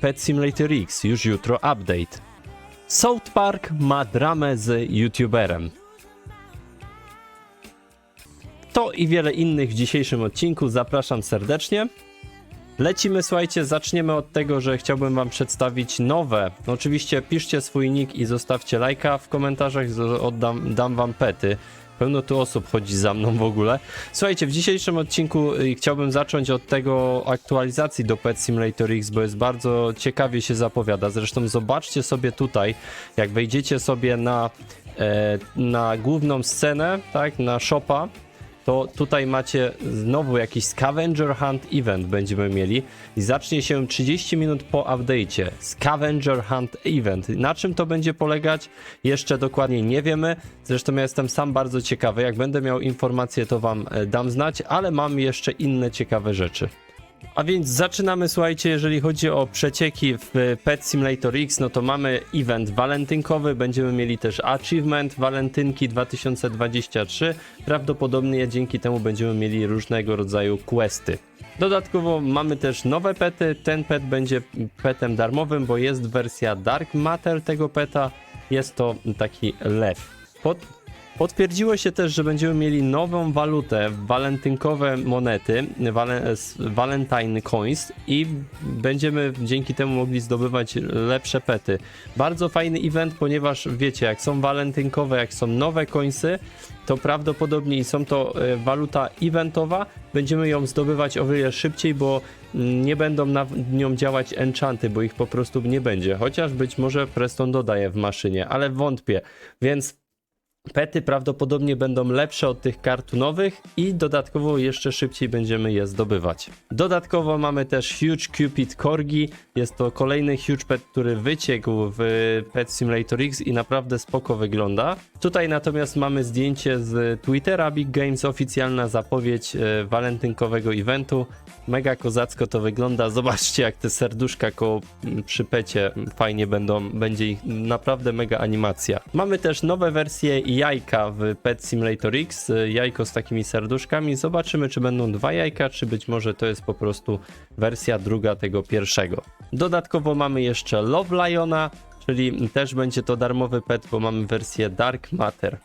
Pet Simulator X, już jutro update. South Park ma dramę z youtuberem. To i wiele innych w dzisiejszym odcinku. Zapraszam serdecznie. Lecimy, słuchajcie, zaczniemy od tego, że chciałbym wam przedstawić nowe. No Oczywiście piszcie swój nick i zostawcie lajka w komentarzach, oddam, dam wam pety. Pełno tu osób chodzi za mną w ogóle. Słuchajcie, w dzisiejszym odcinku y, chciałbym zacząć od tego aktualizacji do Pet Simulator X, bo jest bardzo ciekawie się zapowiada. Zresztą zobaczcie sobie tutaj, jak wejdziecie sobie na, e, na główną scenę, tak, na shopa, to tutaj macie znowu jakiś Scavenger Hunt Event będziemy mieli i zacznie się 30 minut po update'cie. Scavenger Hunt Event. Na czym to będzie polegać? Jeszcze dokładnie nie wiemy. Zresztą ja jestem sam bardzo ciekawy. Jak będę miał informacje, to wam e, dam znać, ale mam jeszcze inne ciekawe rzeczy. A więc zaczynamy, słuchajcie, jeżeli chodzi o przecieki w Pet Simulator X, no to mamy event walentynkowy, będziemy mieli też achievement walentynki 2023. Prawdopodobnie dzięki temu będziemy mieli różnego rodzaju questy. Dodatkowo mamy też nowe pety. Ten pet będzie petem darmowym, bo jest wersja Dark Matter tego peta. Jest to taki lew. Pod, Potwierdziło się też, że będziemy mieli nową walutę, walentynkowe monety, Valentine Coins i będziemy dzięki temu mogli zdobywać lepsze pety. Bardzo fajny event, ponieważ wiecie, jak są walentynkowe, jak są nowe coinsy, to prawdopodobnie i są to e, waluta eventowa, będziemy ją zdobywać o wiele szybciej, bo mm, nie będą na nią działać enchanty, bo ich po prostu nie będzie. Chociaż być może Preston dodaje w maszynie, ale wątpię. Więc Pety prawdopodobnie będą lepsze od tych kartunowych i dodatkowo jeszcze szybciej będziemy je zdobywać. Dodatkowo mamy też Huge Cupid Corgi. Jest to kolejny huge pet, który wyciekł w Pet Simulator X i naprawdę spoko wygląda. Tutaj natomiast mamy zdjęcie z Twittera Big Games, oficjalna zapowiedź e, walentynkowego eventu. Mega kozacko to wygląda. Zobaczcie jak te serduszka koło przy pecie fajnie będą, będzie ich naprawdę mega animacja. Mamy też nowe wersje jajka w Pet Simulator X, y, jajko z takimi serduszkami. Zobaczymy czy będą dwa jajka, czy być może to jest po prostu wersja druga tego pierwszego. Dodatkowo mamy jeszcze Love Liona, czyli też będzie to darmowy pet, bo mamy wersję Dark Matter.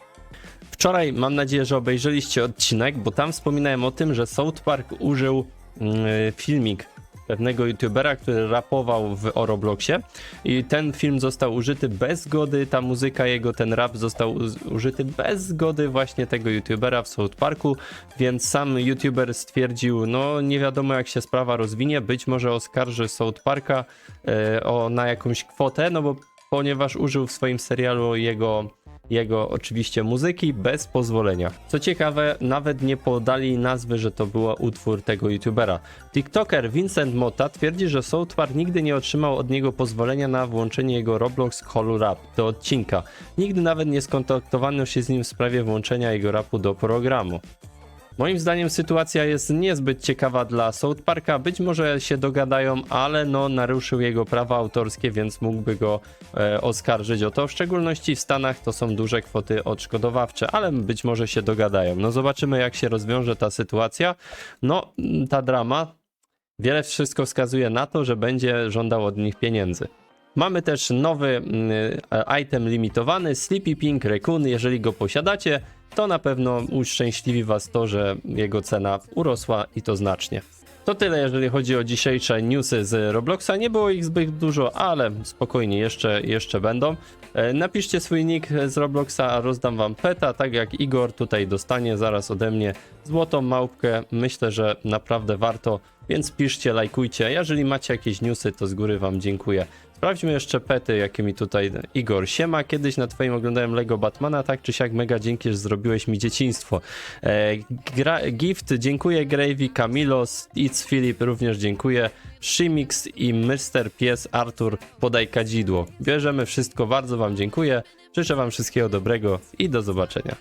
Wczoraj mam nadzieję, że obejrzeliście odcinek, bo tam wspominałem o tym, że South Park użył mm, filmik pewnego youtubera, który rapował w o Robloxie i ten film został użyty bez zgody, ta muzyka jego, ten rap został użyty bez zgody właśnie tego youtubera w South Parku, więc sam youtuber stwierdził, no nie wiadomo jak się sprawa rozwinie, być może oskarży South Parka e, o, na jakąś kwotę, no bo ponieważ użył w swoim serialu jego jego oczywiście muzyki bez pozwolenia. Co ciekawe, nawet nie podali nazwy, że to był utwór tego youtubera. TikToker Vincent Motta twierdzi, że South Park nigdy nie otrzymał od niego pozwolenia na włączenie jego Roblox Holo Rap do odcinka. Nigdy nawet nie skontaktowano się z nim w sprawie włączenia jego rapu do programu. Moim zdaniem sytuacja jest niezbyt ciekawa dla South Parka. Być może się dogadają, ale no naruszył jego prawa autorskie, więc mógłby go e, oskarżyć o to. W szczególności w Stanach to są duże kwoty odszkodowawcze, ale być może się dogadają. No zobaczymy jak się rozwiąże ta sytuacja. No ta drama, wiele wszystko wskazuje na to, że będzie żądał od nich pieniędzy. Mamy też nowy mm, e, item limitowany, Sleepy Pink Raccoon. Jeżeli go posiadacie, to na pewno uszczęśliwi Was to, że jego cena urosła i to znacznie. To tyle, jeżeli chodzi o dzisiejsze newsy z Robloxa. Nie było ich zbyt dużo, ale spokojnie, jeszcze, jeszcze będą. E, Napiszcie swój nick z Robloxa, a rozdam Wam peta, tak jak Igor tutaj dostanie zaraz ode mnie złotą małpkę. Myślę, że naprawdę warto, więc piszcie, lajkujcie. Jeżeli macie jakieś newsy, to z góry Wam dziękuję. Sprawdźmy jeszcze pety, jakie mi tutaj Igor siema. Kiedyś na twoim oglądałem Lego Batmana, tak czy siak mega dzięki, że zrobiłeś mi dzieciństwo. E, gra, gift, dziękuję Gravy, Kamilos, It's Filip również dziękuję. Shimix i Mr. Pies Artur podaj kadzidło. Bierzemy wszystko, bardzo wam dziękuję. Życzę wam wszystkiego dobrego i do zobaczenia.